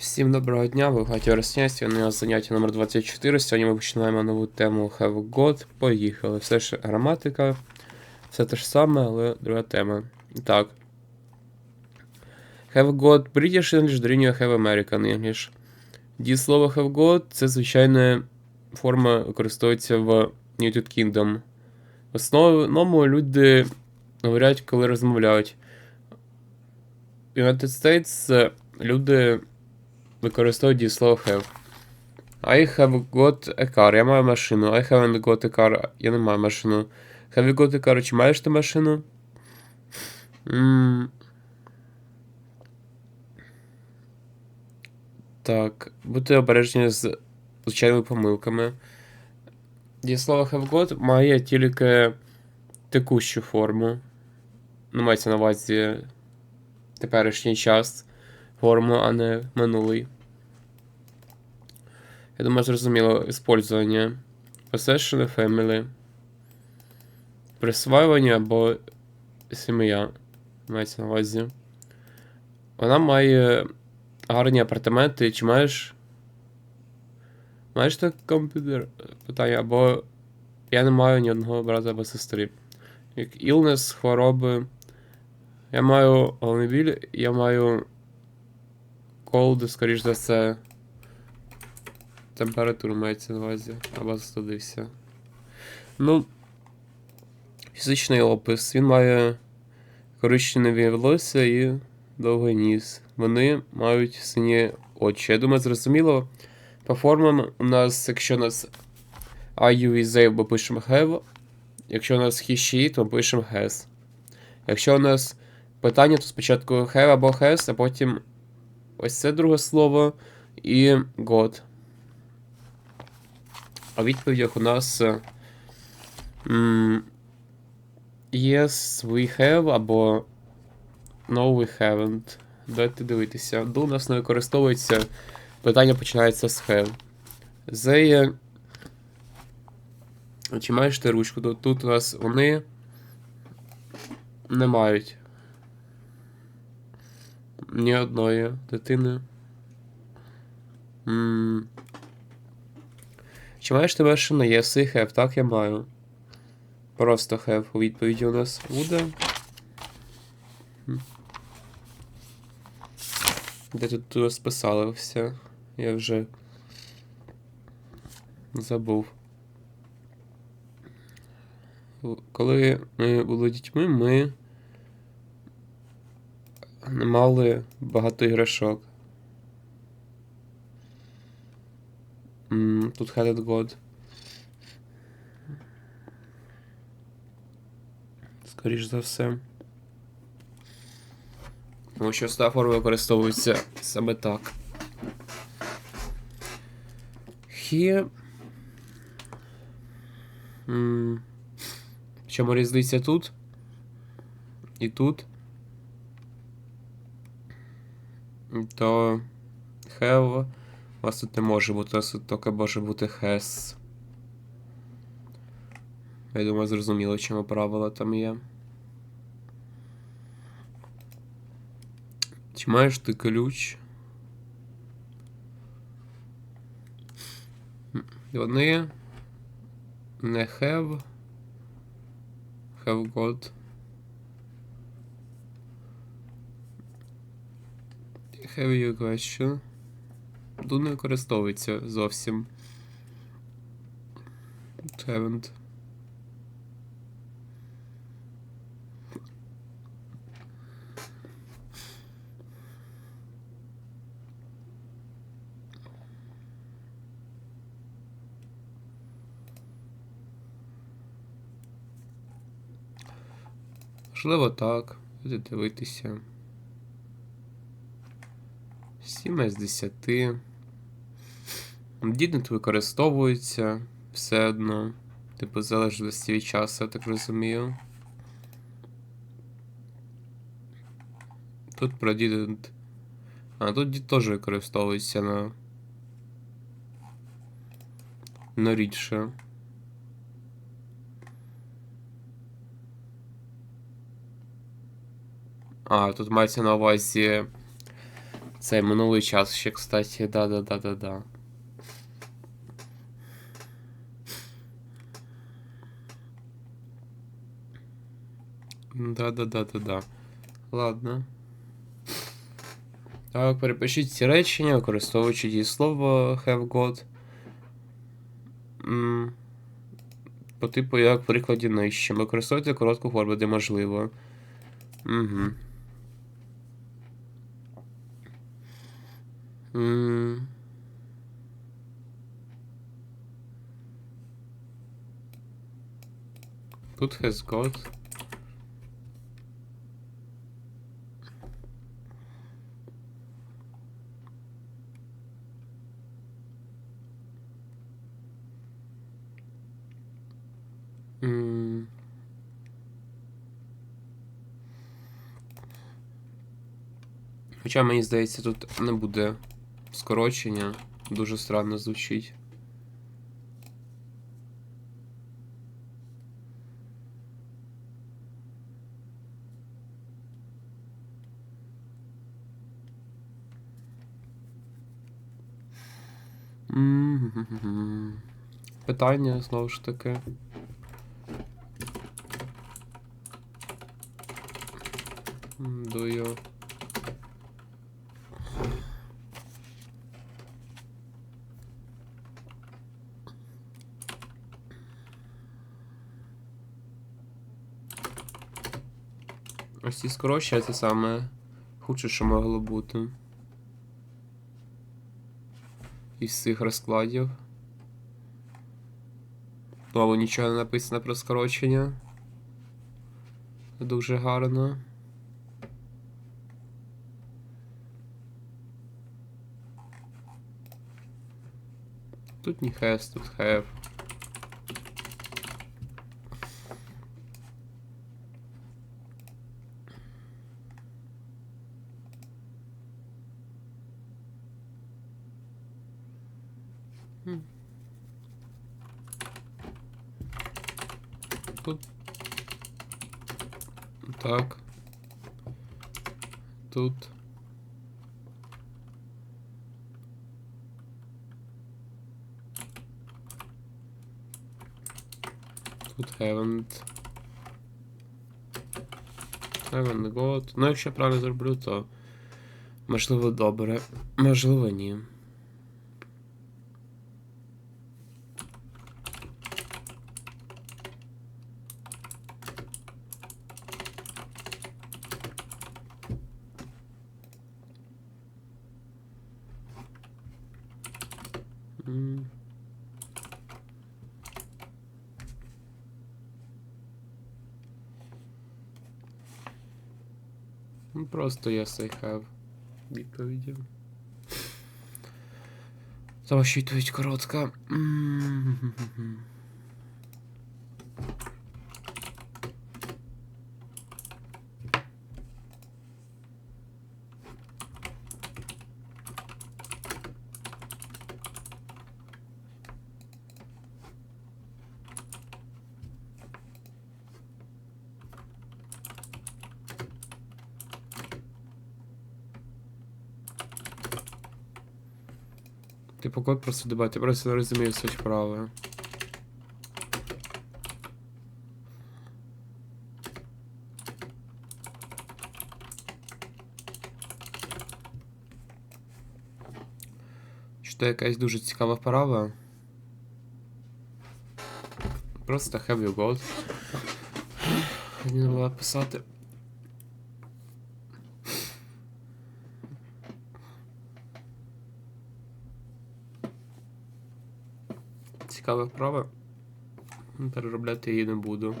Всім доброго дня, ви Гатя Росня, у нас заняття номер 24. Сьогодні ми починаємо нову тему Have God. Поїхали. Все ж граматика, все те ж саме, але друга тема. Так. Have God British English дорівнює Have American English. Дієслово Have God це звичайна форма використовується в United Kingdom. В основному люди говорять, коли розмовляють. United States люди використовують дієслово have. I have got a car. Я маю машину. I haven't got a car. Я не маю машину. Have you got a car? Чи маєш ти машину? М. Так. Будьте обережні з звичайними помилками. Дієслово have got має тільки текущу форму. Ну, мається на увазі теперішній час форму, а не минулий. Я думаю, зрозуміло использування. Possession family. Присваювання або сім'я. Мається на увазі. Вона має гарні апартаменти. Чи маєш. Маєш так комп'ютер? Питання, або я не маю ні одного брата або сестри. Як illness, хвороби. Я маю головний біль, я маю cold, скоріш за все. Температуру мається на увазі, або застудився. Ну. Фізичний опис. Він має коричневі волосся і довгий ніс. Вони мають сині очі. Я думаю, зрозуміло. По формам у нас, якщо у нас I, you і ми пишемо have. Якщо у нас he, she, то ми пишемо has. Якщо у нас питання, то спочатку have або has, а потім ось це друге слово і God. А в відповідях у нас м, Yes, we have або No, we haven't. Дайте дивитися. Do у нас не використовується. Питання починається з have. They. Чи маєш ти ручку? Тут, у нас вони не мають ні одної дитини. М. Чи маєш ти машину? Yes, I have. Так, я маю. Просто have у відповіді у нас буде. Де тут розписали все? Я вже забув. Коли ми були дітьми, ми не мали багато іграшок. М, Тут had it God. Скоріш за все. Тому що ста форма використовується саме так. В чому різниця тут? І тут? То have. У вас тут не може бути, у вас тут тільки може бути has. Я думаю, зрозуміло, чому правила там є. Чи маєш ти ключ? Вони не have. Have got. Have you question? Тут не використовується зовсім. Haven't. Можливо, так. Будете дивитися. 7 з 10. Діднет використовується все одно. Типу, в залежності від часу, я так розумію. Тут про didn't. А тут дід теж використовується на. На рідше. А, тут мається на увазі Це минулий час ще, кстати, да-да-да-да-да. Да-да-да-да-да. Ладно. Так, перепишіть ці речення, використовуючи дієслово have got. М, По типу, як в прикладі нижче. Використовуйте коротку форму, де можливо. Угу. М. Тут has got. М. Хоча мені здається, тут не буде скорочення. Дуже странно звучить. Питання знову ж таки. Do. Ось ці скорочення це саме худше, що могло бути. Із цих розкладів. Знову нічого не написано про скорочення. Дуже гарно. Тут не has, тут have. Тут. Так. Тут. Тут haven't. Haven't got. Ну, якщо я правильно зроблю, то можливо добре. Можливо, ні. Просто я сайхав. Відповіді. Та ваша відповідь коротка. Типу код просто дебат, я просто не розумію суть права. Що якась дуже цікава вправа. Просто have you got. Мені було писати. Цікава вправа. Переробляти її не буду.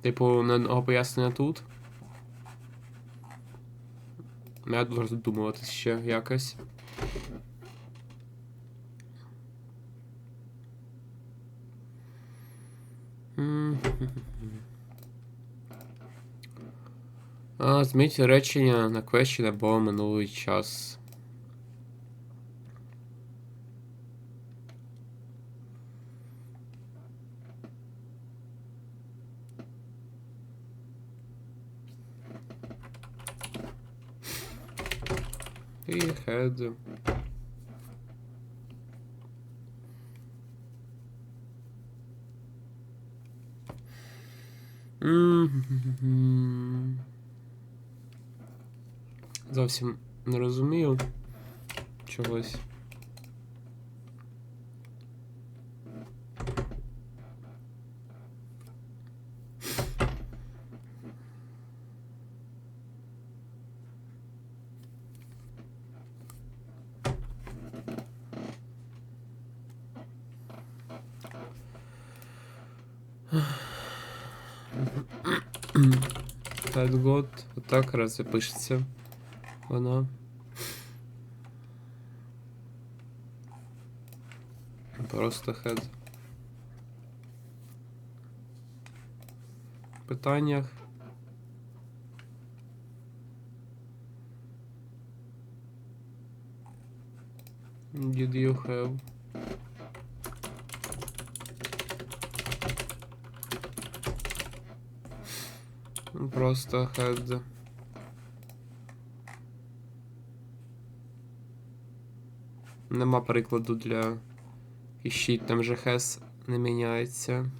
Типу, на одного пояснення тут. Я буду роздумуватись ще якось. М-м-м. А, Змініть речення на question або минулий час. І head. Mm-hmm. Зовсім не розумію чогось. Head God. Отак разве пишеться вона. Просто head. В питаннях. Did you have Просто head. Нема прикладу для іщить, там же хес не міняється.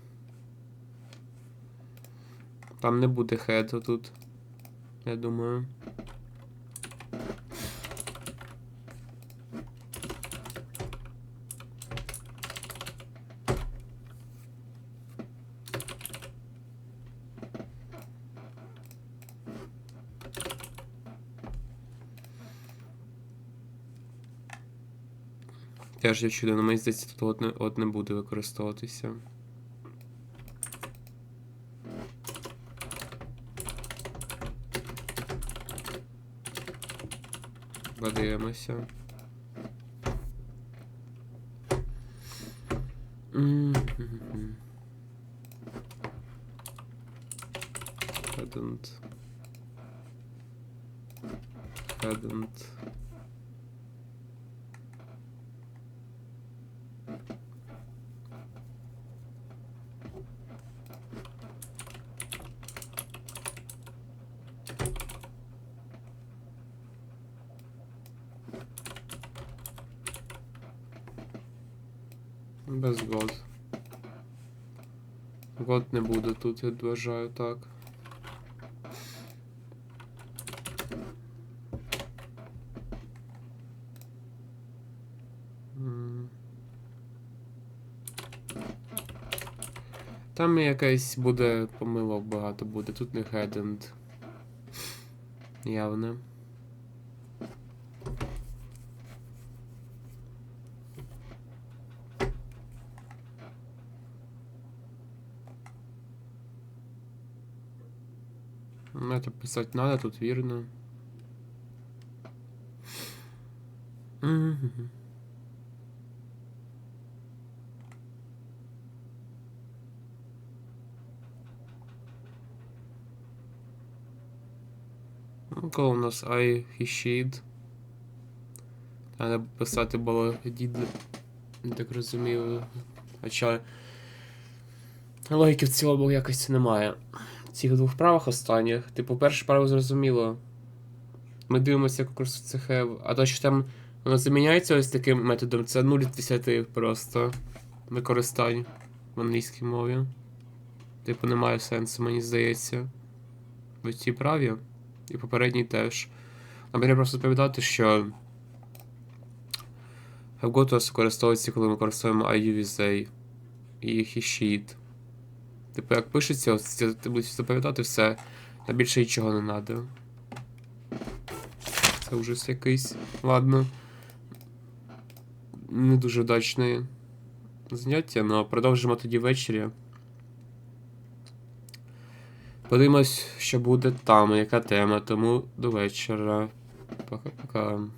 Там не буде хеду тут. Я думаю. Теж я чудо, але мені здається, тут от не, от не буде використовуватися. Подивимося. Hadn't. Hadn't. Без год. Год не буде тут, я вважаю так. Там якась буде помилок багато буде, тут не headend. Явно. Ну, это писать надо, тут верно. Ну, коли у нас I, she'd. Треба писати було дід. Я так розумію. Хоча логіки в цілому якось немає. В цих двох правах останніх. Типу, перше право зрозуміло. Ми дивимося, як використовується have, а то, що там воно заміняється ось таким методом, це 0 з 10 просто використань в англійській мові. Типу, немає сенсу, мені здається. В цій праві. І попередній теж. А мені просто розповідати, що have got us використовується, коли ми використовуємо I, you, they і he, she'd. Типу, як пишеться, ти будеш заповідати все, а більше нічого не треба. Це ужас якийсь. Ладно. Не дуже вдачне заняття, але продовжимо тоді ввечері. Подивимось, що буде там, яка тема, тому до вечора. Пока-пока.